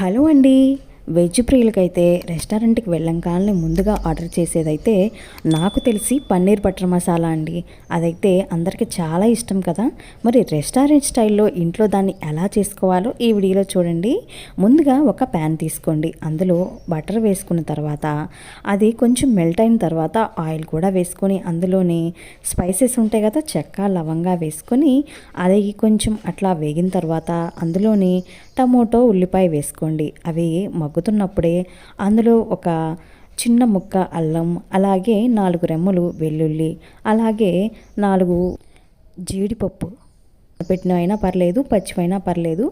Hello అండి. Veg ప్రియులకైతే రెస్టారెంట్కి వెళ్ళంగానే ముందుగా ఆర్డర్ చేసేదైతే నాకు తెలిసి పన్నీర్ బటర్ మసాలా అండి. అదైతే అందరికీ చాలా ఇష్టం కదా. మరి రెస్టారెంట్ స్టైల్లో ఇంట్లో దాన్ని ఎలా చేసుకోవాలో ఈ వీడియోలో చూడండి. ముందుగా ఒక ప్యాన్ తీసుకోండి. అందులో బటర్ వేసుకున్న తర్వాత అది కొంచెం మెల్ట్ అయిన తర్వాత ఆయిల్ కూడా వేసుకొని అందులోనే స్పైసెస్ ఉంటాయి కదా చెక్క లవంగా వేసుకొని అది కొంచెం అట్లా వేగిన తర్వాత అందులోని టమోటో ఉల్లిపాయ వేసుకోండి. అవి మగ్గు మగ్గుతున్నప్పుడే అందులో ఒక చిన్న ముక్క అల్లం అలాగే నాలుగు రెమ్మలు వెల్లుల్లి అలాగే నాలుగు జీడిపప్పు. పెట్టిన అయినా పర్లేదు పచ్చివైనా పర్లేదు.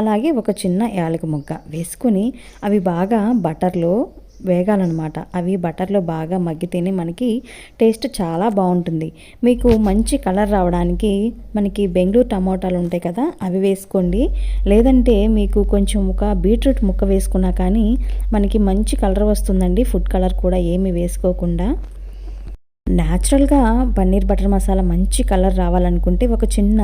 అలాగే ఒక చిన్న యాలక ముక్క వేసుకుని అవి బాగా బటర్లో వేగాలన్నమాట. అవి బటర్లో బాగా మగ్గితేనే మనకి టేస్ట్ చాలా బాగుంటుంది. మీకు మంచి కలర్ రావడానికి మనకి బెంగళూరు టమాటాలు ఉంటాయి కదా అవి వేసుకోండి. లేదంటే మీకు కొంచెం ముక్క బీట్రూట్ ముక్క వేసుకున్నా కానీ మనకి మంచి కలర్ వస్తుందండి. ఫుడ్ కలర్ కూడా ఏమి వేసుకోకుండా. న్యాచురల్గా పన్నీర్ బటర్ మసాలా మంచి కలర్ రావాలనుకుంటే ఒక చిన్న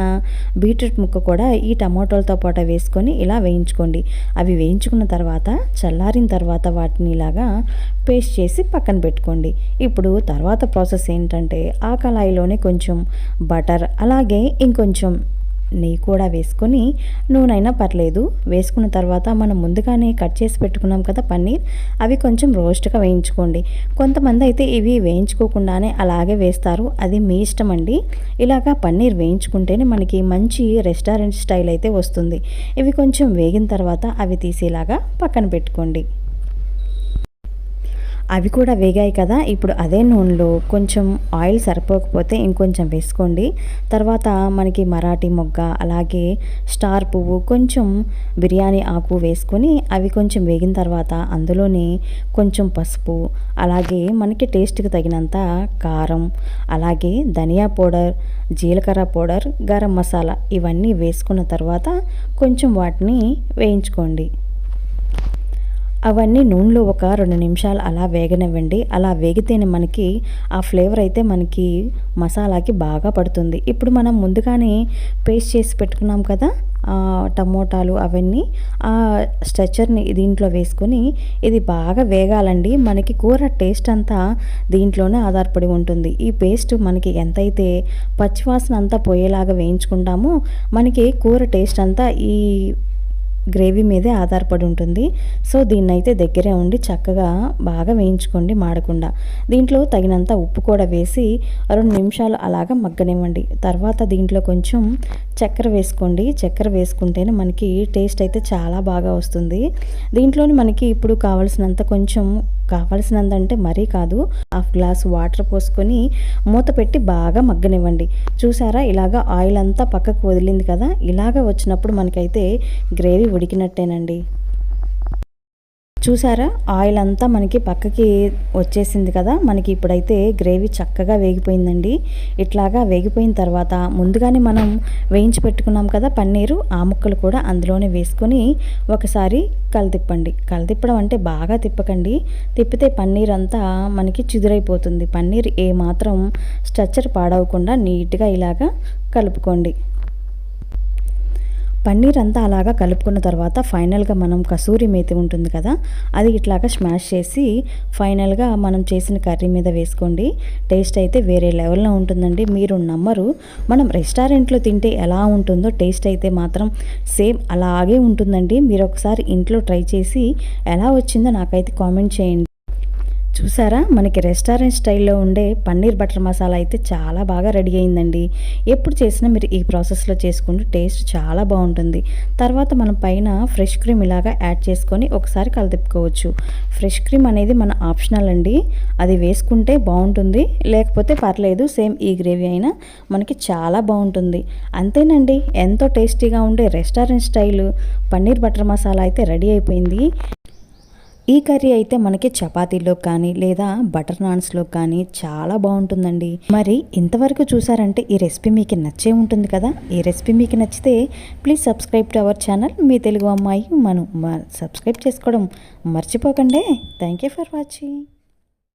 బీట్రూట్ ముక్క కూడా ఈ టమాటోలతో పాటు వేసుకొని ఇలా వేయించుకోండి. అవి వేయించుకున్న తర్వాత చల్లారిన తర్వాత వాటిని ఇలాగా పేస్ట్ చేసి పక్కన పెట్టుకోండి. ఇప్పుడు తర్వాత ప్రాసెస్ ఏంటంటే ఆ కళాయిలోనే కొంచెం బటర్ అలాగే ఇంకొంచెం నెయ్యి కూడా వేసుకొని నూనె అయినా పర్లేదు. వేసుకున్న తర్వాత మనం ముందుగానే కట్ చేసి పెట్టుకున్నాం కదా పన్నీర్ అవి కొంచెం రోస్ట్గా వేయించుకోండి. కొంతమంది అయితే ఇవి వేయించుకోకుండానే అలాగే వేస్తారు. అది మీ ఇష్టం అండి. ఇలాగా పన్నీర్ వేయించుకుంటేనే మనకి మంచి రెస్టారెంట్ స్టైల్ అయితే వస్తుంది. ఇవి కొంచెం వేగిన తర్వాత అవి తీసేలాగా పక్కన పెట్టుకోండి. అవి కూడా వేగాయి కదా. ఇప్పుడు అదే నూనెలో కొంచెం ఆయిల్ సరిపోకపోతే ఇంకొంచెం వేసుకోండి. తర్వాత మనకి మరాఠీ మొగ్గ అలాగే స్టార్ పువ్వు కొంచెం బిర్యానీ ఆకు వేసుకొని అవి కొంచెం వేగిన తర్వాత అందులోనే కొంచెం పసుపు అలాగే మనకి టేస్ట్కి తగినంత కారం అలాగే ధనియా పౌడర్ జీలకర్ర పౌడర్ గరం మసాలా ఇవన్నీ వేసుకున్న తర్వాత కొంచెం వాటిని వేయించుకోండి. అవన్నీ నూనెలో ఒక రెండు నిమిషాలు అలా వేగనివ్వండి. అలా వేగితేనే మనకి ఆ ఫ్లేవర్ అయితే మనకి మసాలాకి బాగా పడుతుంది. ఇప్పుడు మనం ముందుగానే పేస్ట్ చేసి పెట్టుకున్నాం కదా టమోటాలు అవన్నీ ఆ స్ట్రెచర్ని దీంట్లో వేసుకొని ఇది బాగా వేగాలండి. మనకి కూర టేస్ట్ అంతా దీంట్లోనే ఆధారపడి ఉంటుంది. ఈ పేస్ట్ మనకి ఎంతైతే పచ్చివాసన అంతా పోయేలాగా వేయించుకుంటామో మనకి కూర టేస్ట్ అంతా ఈ గ్రేవీ మీదే ఆధారపడి ఉంటుంది. సో దీన్ని అయితే దగ్గరే ఉండి చక్కగా బాగా వేయించుకోండి మాడకుండా. దీంట్లో తగినంత ఉప్పు కూడా వేసి రెండు నిమిషాలు అలాగా మగ్గనివ్వండి. తర్వాత దీంట్లో కొంచెం చక్కెర వేసుకోండి. చక్కెర వేసుకుంటేనే మనకి టేస్ట్ అయితే చాలా బాగా వస్తుంది. దీంట్లోని మనకి ఇప్పుడు కావలసినంత కొంచెం కావలసినంత అంటే మరీ కాదు హాఫ్ గ్లాస్ వాటర్ పోసుకొని మూత పెట్టి బాగా మగ్గనివ్వండి. చూసారా? ఇలాగ ఆయిల్ అంతా పక్కకు వదిలింది కదా? ఇలాగ వచ్చినప్పుడు మనకైతే గ్రేవీ ఉడికినట్టేనండి. చూసారా? ఆయిల్ అంతా మనకి పక్కకి వచ్చేసింది కదా? మనకి ఇప్పుడైతే గ్రేవీ చక్కగా వేగిపోయిందండి. ఇట్లాగా వేగిపోయిన తర్వాత ముందుగానే మనం వేయించి పెట్టుకున్నాం కదా పన్నీరు ఆ ముక్కలు కూడా అందులోనే వేసుకొని ఒకసారి కలదిప్పండి కలదిప్పడం అంటే బాగా తిప్పకండి. తిప్పితే పన్నీర్ అంతా మనకి చిదురైపోతుంది. పన్నీర్ ఏ మాత్రం స్ట్రక్చర్ పాడవకుండా నీట్గా ఇలాగా కలుపుకోండి. పన్నీర్ అంతా అలాగా కలుపుకున్న తర్వాత ఫైనల్గా మనం కసూరి మేతి ఉంటుంది కదా అది ఇట్లాగా స్మాష్ చేసి ఫైనల్గా మనం చేసిన కర్రీ మీద వేసుకోండి. టేస్ట్ అయితే వేరే లెవెల్లో ఉంటుందండి. మీరు నమ్మరు. మనం రెస్టారెంట్లో తింటే ఎలా ఉంటుందో టేస్ట్ అయితే మాత్రం సేమ్ అలాగే ఉంటుందండి. మీరు ఒకసారి ఇంట్లో ట్రై చేసి ఎలా వచ్చిందో నాకైతే కామెంట్ చేయండి. చూసారా? మనకి రెస్టారెంట్ స్టైల్లో ఉండే పన్నీర్ బటర్ మసాలా అయితే చాలా బాగా రెడీ అయిందండి. ఎప్పుడు చేసినా మీరు ఈ ప్రాసెస్లో చేసుకుంటే టేస్ట్ చాలా బాగుంటుంది. తర్వాత మనం పైన ఫ్రెష్ క్రీమ్ ఇలాగా యాడ్ చేసుకొని ఒకసారి కలదిప్పుకోవచ్చు. ఫ్రెష్ క్రీమ్ అనేది మన ఆప్షనల్ అండి. అది వేసుకుంటే బాగుంటుంది. లేకపోతే పర్లేదు సేమ్ ఈ గ్రేవీ అయినా మనకి చాలా బాగుంటుంది. అంతేనండి ఎంతో టేస్టీగా ఉండే restaurant style paneer butter masala అయితే రెడీ అయిపోయింది. ఈ కర్రీ అయితే మనకి చపాతీలో కానీ లేదా బటర్ నాన్స్లో కానీ చాలా బాగుంటుందండి. మరి ఇంతవరకు చూసారంటే ఈ రెసిపీ మీకు నచ్చే ఉంటుంది కదా? ఈ రెసిపీ మీకు నచ్చితే please subscribe to our channel. మీ తెలుగు అమ్మాయి మనం సబ్స్క్రైబ్ చేసుకోవడం మర్చిపోకండి. Thank you for watching.